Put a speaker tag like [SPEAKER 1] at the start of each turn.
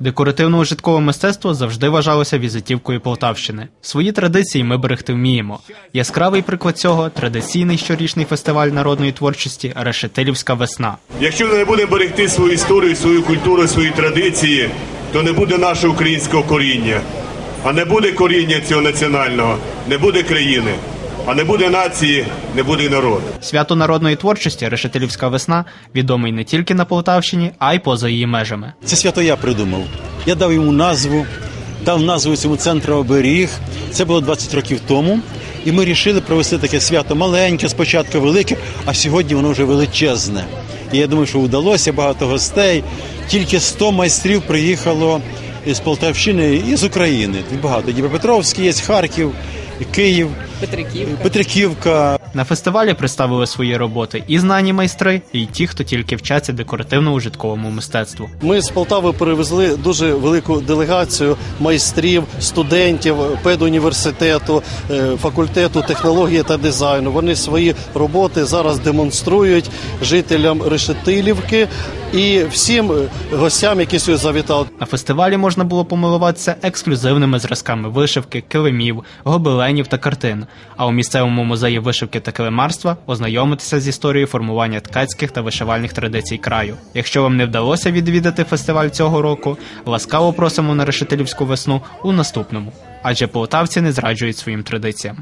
[SPEAKER 1] Декоративно-ужиткове мистецтво завжди вважалося візитівкою Полтавщини. Свої традиції ми берегти вміємо. Яскравий приклад цього традиційний щорічний фестиваль народної творчості Решетилівська весна.
[SPEAKER 2] Якщо не будемо берегти свою історію, свою культуру, свої традиції, то не буде нашого українського коріння. А не буде коріння цього національного, не буде країни. А не буде нації, не буде й народу.
[SPEAKER 1] Свято народної творчості Решетилівська весна відомий не тільки на Полтавщині, а й поза її межами.
[SPEAKER 3] Це свято я придумав. Я дав йому назву, дав назву цьому центру оберіг. Це було 20 років тому. І ми вирішили провести таке свято маленьке, спочатку велике, а сьогодні воно вже величезне. І я думаю, що вдалося багато гостей. Тільки 100 майстрів приїхало з Полтавщини і з України. Багато Дніпропетровський є, Харків, Київ,
[SPEAKER 4] Петриківка.
[SPEAKER 3] Петриківка,
[SPEAKER 1] На фестивалі представили свої роботи і знані майстри, і ті, хто тільки вчаться декоративно-ужитковому мистецтву.
[SPEAKER 5] Ми з Полтави перевезли дуже велику делегацію майстрів, студентів педуніверситету, е, факультету технології та дизайну. Вони свої роботи зараз демонструють жителям Решетилівки і всім е, гостям, які сюди завітали.
[SPEAKER 1] На фестивалі можна було помилуватися ексклюзивними зразками вишивки, килимів, гобеленів та картин. А у місцевому музеї вишивки та килимарства ознайомитися з історією формування ткацьких та вишивальних традицій краю. Якщо вам не вдалося відвідати фестиваль цього року, ласкаво просимо на решетилівську весну у наступному. Адже полтавці не зраджують своїм традиціям.